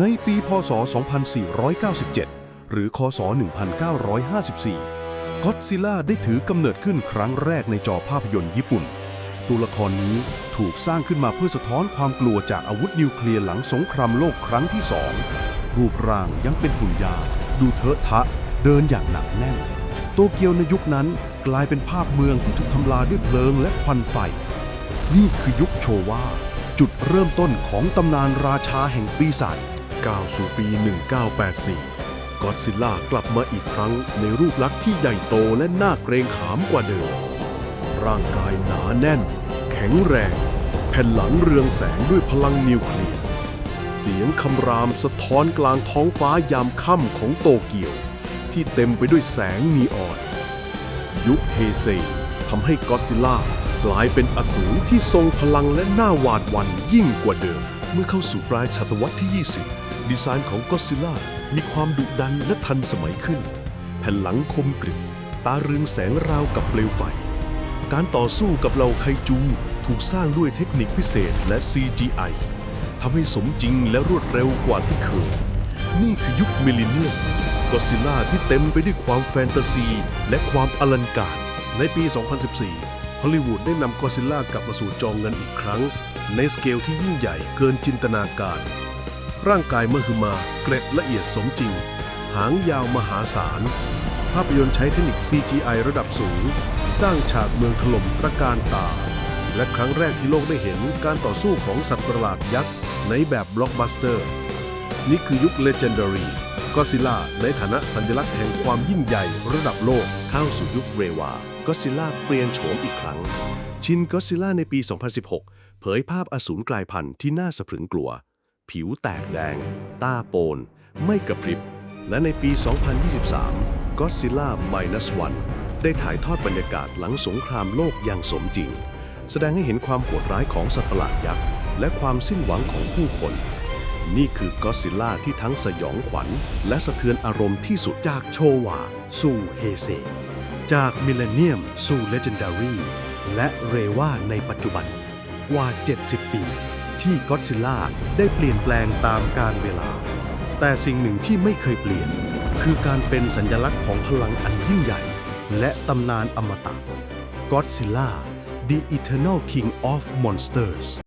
ในปีพศ 2497 หรือคศ 1954 ก็อดซิลล่าได้ถือกำเนิดขึ้นครั้งแรกในจอภาพยนตร์ญี่ปุ่น ตัวละครนี้ถูกสร้างขึ้นมาเพื่อสะท้อนความกลัวจากอาวุธนิวเคลียร์หลังสงครามโลกครั้งที่สองรูปร่างยังเป็นหุ่นยา ดูเทอะทะ เดินอย่างหนักแน่น โตเกียวในยุคนั้นกลายเป็นภาพเมืองที่ถูกทำลายด้วยเพลิงและควันไฟ นี่คือยุคโชวาจุดเริ่มต้นของตำนานราชาแห่งปีศาจ ก้าวสู่ปี 1984ก็อดซิลล่ากลับมาอีกครั้งในรูปลักษณ์ที่ใหญ่โตและน่าเกรงขามกว่าเดิม ร่างกายหนาแน่น แข็งแรง แผ่นหลังเรืองแสงด้วยพลังนิวเคลียร์ เสียงคำรามสะท้อนกลางท้องฟ้ายามค่ำของโตเกียว ที่เต็มไปด้วยแสงนีออน ยุคเฮเซทำให้ก็อดซิลล่ากลายเป็นอสูรที่ทรงพลังและน่าหวาดหวั่นยิ่งกว่าเดิม เมื่อเข้าสู่ปลายศตวรรษที่ 20 ดีไซน์ของก็อดซิลล่ามีความดุดันและทันสมัยขึ้น แผ่นหลังคมกริบ ตาเรืองแสงราวกับเปลวไฟ การต่อสู้กับเหล่าไคจูถูกสร้างด้วยเทคนิคพิเศษและ CGI ทำให้สมจริงและรวดเร็วกว่าที่เคย นี่คือยุคมิลเลนเนียมก็ซิล่าที่เต็มไปด้วยความแฟนตาซี และความอลังการในปี 2014 ฮอลลีวูดได้นำก็ซิล่ากลับมาสู่จองเงินอีกครั้ง ในสเกลที่ยิ่งใหญ่เกินจินตนาการ ร่างกายมหึมาเกร็ดละเอียดสมจริง หางยาวมหาศาล ภาพยนตร์ใช้เทคนิค CGI ระดับสูง สร้างฉากเมืองถล่มตระการตา และครั้งแรกที่โลกได้เห็นการต่อสู้ของสัตว์ประหลาดยักษ์ในแบบบล็อกบัสเตอร์ นี่คือยุค Legendary ก็ซิล่าในฐานะสัญลักษณ์แห่งความยิ่งใหญ่ระดับโลกเข้าสู่ยุคเรวาก็ซิล่าเปลี่ยนโฉมอีกครั้ง ชินก็ซิล่าในปี 2016 เผยภาพอสูรกลายพันธุ์ที่น่าสะพรึงกลัว ผิวแตกแดง ตาโปน ไม่กระพริบ และในปี 2023 Godzilla Minus One ได้ถ่ายทอดบรรยากาศหลังสงครามโลกอย่างสมจริง แสดงให้เห็นความโหดร้ายของสัตว์ประหลาดยักษ์ และความสิ้นหวังของผู้คน นี่คือก็อดซิลล่าที่ทั้งสยองขวัญ และสะเทือนอารมณ์ที่สุดจากโชวา สู่เฮเซ จากมิลเลนเนียม สู่เลเจนดารีและเรวาในปัจจุบันกว่า 70 ปี ที่ก็อดซิลล่าได้เปลี่ยนแปลงตามกาลเวลา แต่สิ่งหนึ่งที่ไม่เคยเปลี่ยน คือการเป็นสัญลักษณ์ของพลังอันยิ่งใหญ่ และตำนานอมตะก็อดซิลล่า The Eternal King of Monsters